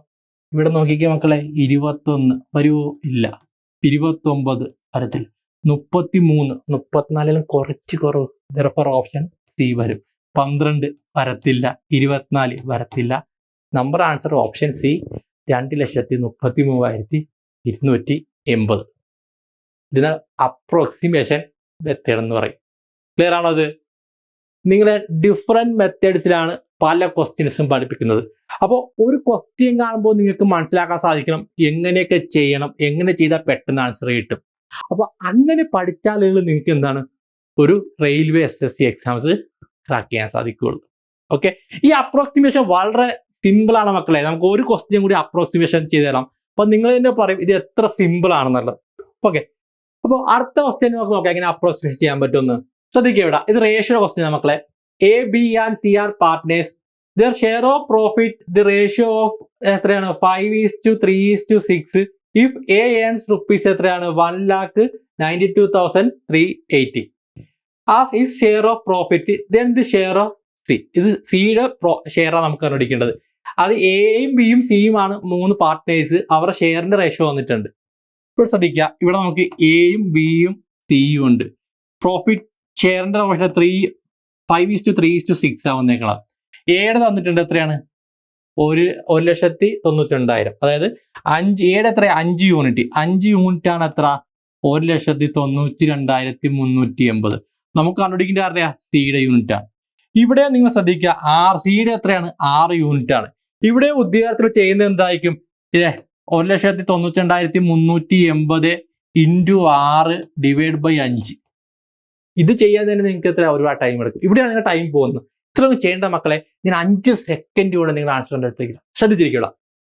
ഇവിടെ നോക്കിക്കേ മക്കളെ ഇരുപത്തൊന്ന്. വരുമോ ഇല്ല. ഇരുപത്തൊമ്പത് തരത്തിൽ മുപ്പത്തി മൂന്ന് മുപ്പത്തിനാലിലും കുറച്ച് കുറവ്. ദർഫർ ഓപ്ഷൻ സി വരും. പന്ത്രണ്ട് വരത്തില്ല. ഇരുപത്തിനാല് വരത്തില്ല. നമ്പർ ആൻസർ ഓപ്ഷൻ സി രണ്ട് ലക്ഷത്തി മുപ്പത്തി മൂവായിരത്തി ഇരുന്നൂറ്റി എൺപത്. ഇതിന് അപ്രോക്സിമേഷൻ മെത്തേഡ് എന്ന് പറയും. ക്ലിയർ ആണോ അത് നിങ്ങളെ ഡിഫറെന്റ് മെത്തേഡ്സിലാണ് പല ക്വസ്റ്റ്യൻസും പഠിപ്പിക്കുന്നത്. അപ്പോൾ ഒരു ക്വസ്റ്റ്യൻ കാണുമ്പോൾ നിങ്ങൾക്ക് മനസ്സിലാക്കാൻ സാധിക്കണം എങ്ങനെയൊക്കെ ചെയ്യണം എങ്ങനെ ചെയ്താൽ പെട്ടെന്ന് ആൻസർ കിട്ടും. അപ്പോൾ അങ്ങനെ പഠിച്ചാലുള്ള നിങ്ങൾക്ക് എന്താണ്? ഒരു railway S S C exams crack ചെയ്യാൻ സാധിക്കുകയുള്ളൂ. ഓക്കെ ഈ അപ്രോക്സിമേഷൻ വളരെ സിമ്പിളാണ് മക്കളെ. നമുക്ക് ഒരു ക്വസ്റ്റ്യൻ കൂടി അപ്രോക്സിമേഷൻ ചെയ്ത് തരാം. അപ്പൊ നിങ്ങൾ തന്നെ പറയും ഇത് എത്ര സിമ്പിൾ ആണെന്നുള്ളത്. ഓക്കെ അപ്പോൾ അടുത്ത ക്വസ്റ്റ്യൻ നമുക്ക് നോക്കാം. എങ്ങനെ അപ്രോക്സിമേഷൻ ചെയ്യാൻ പറ്റുമെന്ന്. ശ്രദ്ധിക്കുക ഇവിടെ. ഇത് റേഷ്യോ ക്വസ്റ്റ്യൻ മക്കളെ. A B and C are partners their share of profit the ratio of എത്രയാണ്? Five is to three is to six if A earns rupees എത്രയാണ്? One lakh ninety two thousand three eighty as his share of profit then the share of C ഇത് സിയുടെ ഷെയറാണ് നമുക്ക് കണ്ടുപിടിക്കേണ്ടത്. അത് എയും ബിയും സിയും ആണ് മൂന്ന് പാർട്ട്നേഴ്സ് അവരുടെ ഷെയറിന്റെ റേഷ്യോ വന്നിട്ടുണ്ട്. ഇപ്പോൾ ശ്രദ്ധിക്കുക. ഇവിടെ നമുക്ക് എയും ബിയും സിയും ഉണ്ട്. Profit ഷെയറിന്റെ ratio three five is to three is to six ആവുന്നേക്കണം ഏഴ് തന്നിട്ടുണ്ട് എത്രയാണ്? ഒരു ഒരു ലക്ഷത്തി തൊണ്ണൂറ്റി രണ്ടായിരം അതായത് അഞ്ച് ഏഴ് എത്ര അഞ്ച് യൂണിറ്റ് അഞ്ച് യൂണിറ്റ് ആണ് എത്ര? ഒരു ലക്ഷത്തി തൊണ്ണൂറ്റി രണ്ടായിരത്തി മുന്നൂറ്റി എൺപത് നമുക്ക് കണ്ടുപിടിക്കേണ്ട അറിയാം സിയുടെ യൂണിറ്റ് ആണ്. ഇവിടെ നിങ്ങൾ ശ്രദ്ധിക്കുക ആർ സിയുടെ എത്രയാണ്? ആറ് യൂണിറ്റ് ആണ്. ഇവിടെ ഉദ്യോഗാർത്ഥികൾ ചെയ്യുന്നത് എന്തായിരിക്കും? ഇതേ ഒരു ലക്ഷത്തി തൊണ്ണൂറ്റി രണ്ടായിരത്തി മുന്നൂറ്റി എൺപത് ഇന്റു ആറ് ഡിവൈഡ് ബൈ അഞ്ച്. ഇത് ചെയ്യാൻ തന്നെ നിങ്ങൾക്ക് എത്ര ഒരുപാട് ടൈം എടുക്കും. ഇവിടെയാണ് നിങ്ങൾ ടൈം പോകുന്നത്. ഇത്രയും ചെയ്യേണ്ട മക്കളെ ഞാൻ അഞ്ച് സെക്കൻഡ് കൊണ്ട് നിങ്ങൾ ആൻസർ എടുത്തേക്കില്ല ശ്രദ്ധിച്ചിരിക്കുക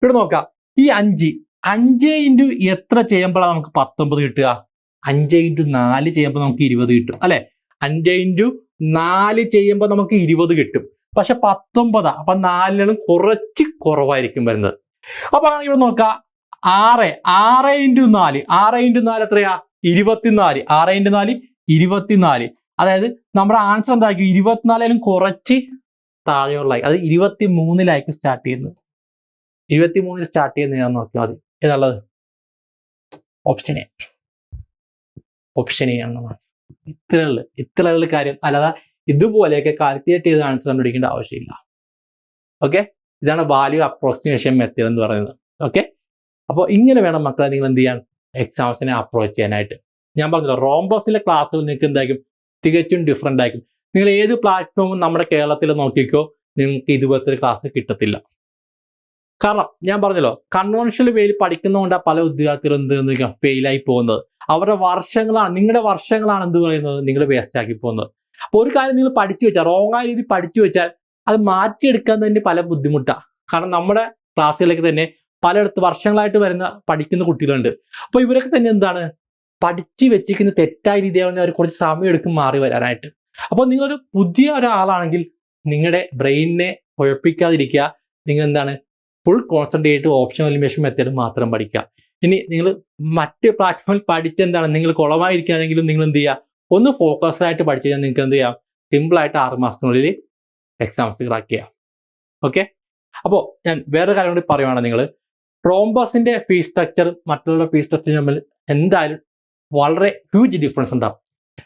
ഇവിടെ നോക്കാം. ഈ അഞ്ച് അഞ്ച് ഇന്റു എത്ര ചെയ്യുമ്പോഴാണ് നമുക്ക് പത്തൊമ്പത് കിട്ടുക? അഞ്ച് ഇന്റു നാല് ചെയ്യുമ്പോൾ നമുക്ക് ഇരുപത് കിട്ടും അല്ലെ? അഞ്ച് ഇന്റു നാല് ചെയ്യുമ്പോൾ നമുക്ക് ഇരുപത് കിട്ടും. പക്ഷെ പത്തൊമ്പതാ അപ്പൊ നാലിനും കുറച്ച് കുറവായിരിക്കും വരുന്നത്. അപ്പൊ ഇവിടെ നോക്കാം. ആറ് ആറ് ഇന്റു നാല് ആറ് ഇന്റു നാല് എത്രയാ? ഇരുപത്തിനാല്. ആറ് ഇന്റു നാല് ഇരുപത്തിനാല്. അതായത് നമ്മുടെ ആൻസർ എന്തായിരിക്കും ഇരുപത്തിനാലിലും കുറച്ച് താഴെയുള്ള അത് ഇരുപത്തി മൂന്നിലായിരിക്കും സ്റ്റാർട്ട് ചെയ്യുന്നത്. ഇരുപത്തി മൂന്നിൽ സ്റ്റാർട്ട് ചെയ്യുന്നത് ഞാൻ നോക്കിയാൽ മതി. ഏതാണുള്ളത്? ഓപ്ഷൻ എ ഓപ്ഷൻ എ ആണ് ഇത്ര ഇത്രയുള്ള. ഇത്ര ഉള്ള കാര്യം. അല്ലാതെ ഇതുപോലെയൊക്കെ കാൽക്കുലേറ്റ് ചെയ്ത് ആൻസർ കണ്ടുപിടിക്കേണ്ട ആവശ്യമില്ല. ഓക്കെ ഇതാണ് വാല്യൂ അപ്രോക്സിമേഷൻ മെത്തേഡ് എന്ന് പറയുന്നത്. ഓക്കെ അപ്പോൾ ഇങ്ങനെ വേണം മക്കളെ നിങ്ങൾ എന്ത് ചെയ്യാൻ? എക്സാംസിനെ അപ്രോച്ച് ചെയ്യാനായിട്ട്. ഞാൻ പറഞ്ഞല്ലോ റോംബസിലെ ക്ലാസ്സുകൾ നിങ്ങൾക്ക് എന്തായിരിക്കും? തികച്ചും ഡിഫറെന്റ് ആയിരിക്കും. നിങ്ങൾ ഏത് പ്ലാറ്റ്ഫോമും നമ്മുടെ കേരളത്തിൽ നോക്കിക്കോ നിങ്ങൾക്ക് ഇതുപോലത്തെ ക്ലാസ് കിട്ടത്തില്ല. കാരണം ഞാൻ പറഞ്ഞല്ലോ കൺവെൻഷണൽ വേയിൽ പഠിക്കുന്നതുകൊണ്ടാണ് പല ഉദ്യോഗാർത്ഥികളും എന്ത് ചെയ്യുക ഫെയിലായി പോകുന്നത്. അവരുടെ വർഷങ്ങളാണ് നിങ്ങളുടെ വർഷങ്ങളാണ് എന്ത് പറയുന്നത്? നിങ്ങൾ വേസ്റ്റ് ആക്കി പോകുന്നത്. അപ്പോൾ ഒരു കാര്യം നിങ്ങൾ പഠിച്ചു വെച്ചാൽ റോങ് ആയ രീതി പഠിച്ചു വെച്ചാൽ അത് മാറ്റിയെടുക്കാൻ തന്നെ പല ബുദ്ധിമുട്ടാണ് കാരണം നമ്മുടെ ക്ലാസ്സുകളിലേക്ക് തന്നെ പലയിടത്ത് വർഷങ്ങളായിട്ട് വരുന്ന പഠിക്കുന്ന കുട്ടികളുണ്ട്. അപ്പോൾ ഇവരൊക്കെ തന്നെ എന്താണ്? പഠിച്ചു വെച്ചിരിക്കുന്ന തെറ്റായ രീതിയാവുന്ന അവർ കുറച്ച് സമയം എടുക്കും മാറി വരാനായിട്ട്. അപ്പോൾ നിങ്ങളൊരു പുതിയ ഒരാളാണെങ്കിൽ നിങ്ങളുടെ ബ്രെയിനിനെ കുഴപ്പിക്കാതിരിക്കുക. നിങ്ങൾ എന്താണ്? Full concentrate option elimination method മാത്രം പഠിക്കുക. ഇനി നിങ്ങൾ മറ്റ് പ്ലാറ്റ്ഫോമിൽ പഠിച്ചെന്താണ് നിങ്ങൾ കുളമായിരിക്കുകയാണെങ്കിലും നിങ്ങൾ എന്ത് ചെയ്യുക? ഒന്ന് ഫോക്കസ്ഡ് ആയിട്ട് പഠിച്ചു കഴിഞ്ഞാൽ നിങ്ങൾക്ക് എന്ത് ചെയ്യാം? സിമ്പിൾ ആയിട്ട് ആറ് മാസത്തിനുള്ളിൽ എക്സാംസ് ക്രാക്ക് ചെയ്യാം. ഓക്കെ അപ്പോൾ ഞാൻ വേറെ കാര്യം കൂടി പറയുവാണ് നിങ്ങൾ ട്രോംബസിന്റെ ഫീസ് സ്ട്രക്ചർ മറ്റുള്ള ഫീസ് സ്ട്രക്ചർ തമ്മിൽ എന്തായാലും വളരെ ഹ്യൂജ് ഡിഫറൻസ് ഉണ്ടാവും.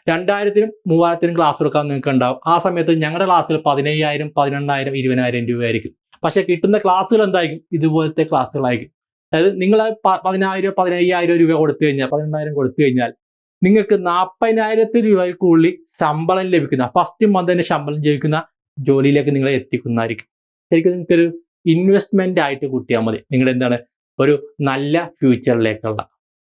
രണ്ടായിരത്തിനും മൂവായിരത്തിനും ക്ലാസ് എടുക്കാൻ നിങ്ങൾക്ക് ഉണ്ടാവും ആ സമയത്ത് ഞങ്ങളുടെ ക്ലാസ്സിൽ പതിനയ്യായിരം പതിനെണ്ണായിരം ഇരുപതിനായിരം രൂപയായിരിക്കും. പക്ഷേ കിട്ടുന്ന ക്ലാസ്സുകൾ എന്തായിരിക്കും? ഇതുപോലത്തെ ക്ലാസ്സുകളായിരിക്കും അതായത് നിങ്ങൾ പതിനായിരം പതിനയ്യായിരം രൂപ കൊടുത്തു കഴിഞ്ഞാൽ പതിനെണ്ണായിരം കൊടുത്തു കഴിഞ്ഞാൽ നിങ്ങൾക്ക് നാൽപ്പതിനായിരത്തി രൂപയ്ക്കുള്ളിൽ ശമ്പളം ലഭിക്കുന്ന ഫസ്റ്റ് മന്തിന്റെ ശമ്പളം ലഭിക്കുന്ന ജോലിയിലേക്ക് നിങ്ങളെ എത്തിക്കുന്നതായിരിക്കും. ശരിക്കും നിങ്ങൾക്കൊരു ഇൻവെസ്റ്റ്മെന്റ് ആയിട്ട് കൂട്ടിയാൽ മതി. നിങ്ങളുടെ എന്താണ്? ഒരു നല്ല ഫ്യൂച്ചറിലേക്കുള്ള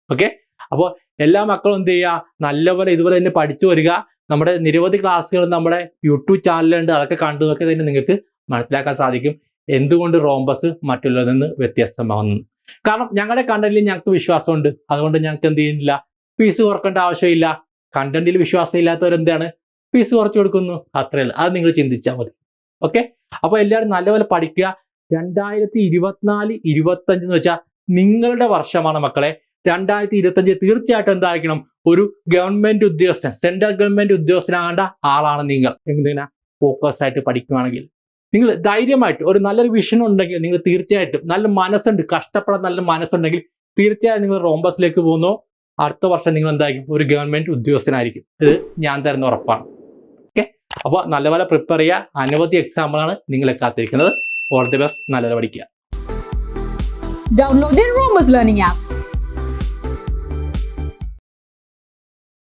ഓക്കെ അപ്പോൾ എല്ലാ മക്കളും എന്ത് ചെയ്യുക? നല്ലപോലെ ഇതുപോലെ തന്നെ പഠിച്ചു വരിക. നമ്മുടെ നിരവധി ക്ലാസ്സുകൾ നമ്മുടെ യൂട്യൂബ് ചാനലുണ്ട് അതൊക്കെ കണ്ടു നോക്കി തന്നെ നിങ്ങൾക്ക് മനസ്സിലാക്കാൻ സാധിക്കും. എന്തുകൊണ്ട് റോംബസ് മറ്റുള്ളതിൽ നിന്ന് വ്യത്യസ്തമാകുന്നു? കാരണം ഞങ്ങളുടെ കണ്ടന്റിൽ ഞങ്ങൾക്ക് വിശ്വാസമുണ്ട്. അതുകൊണ്ട് ഞങ്ങൾക്ക് എന്ത് ചെയ്യുന്നില്ല? ഫീസ് കുറക്കേണ്ട ആവശ്യമില്ല. കണ്ടന്റിൽ വിശ്വാസം ഇല്ലാത്തവരെന്താണ് ഫീസ് കുറച്ച് കൊടുക്കുന്നു. അത്രയേ ഉള്ളൂ. അത് നിങ്ങൾ ചിന്തിച്ചാൽ മതി. ഓക്കെ അപ്പോൾ എല്ലാവരും നല്ലപോലെ പഠിക്കുക. രണ്ടായിരത്തി ഇരുപത്തിനാല് ഇരുപത്തഞ്ച് എന്ന് വെച്ചാൽ നിങ്ങളുടെ വർഷമാണ് മക്കളെ. രണ്ടായിരത്തി ഇരുപത്തഞ്ച് തീർച്ചയായിട്ടും എന്തായിരിക്കണം? ഒരു ഗവൺമെന്റ് ഉദ്യോഗസ്ഥൻ സെൻട്രൽ ഗവൺമെന്റ് ഉദ്യോഗസ്ഥനാകേണ്ട ആളാണ് നിങ്ങൾ. എന്തിനാ? ഫോക്കസ് ആയിട്ട് പഠിക്കുകയാണെങ്കിൽ നിങ്ങൾ ധൈര്യമായിട്ട് ഒരു നല്ലൊരു വിഷൻ ഉണ്ടെങ്കിൽ നിങ്ങൾ തീർച്ചയായിട്ടും നല്ല മനസ്സുണ്ട് കഷ്ടപ്പെടാൻ നല്ല മനസ്സുണ്ടെങ്കിൽ തീർച്ചയായും നിങ്ങൾ റോംബസിലേക്ക് പോകുന്നു. അടുത്ത വർഷം നിങ്ങൾ എന്തായിരിക്കും? ഒരു ഗവൺമെന്റ് ഉദ്യോഗസ്ഥനായിരിക്കും. ഇത് ഞാൻ തരുന്ന ഉറപ്പാണ്. ഓക്കെ അപ്പോൾ നല്ലപോലെ പ്രിപ്പയർ ചെയ്യുക. അനവധി എക്സാമ്പിളാണ് നിങ്ങളെ കാത്തിരിക്കുന്നത്. ഓൾ ദി ബെസ്റ്റ് നല്ലപോലെ പഠിക്കുക. Download the Romus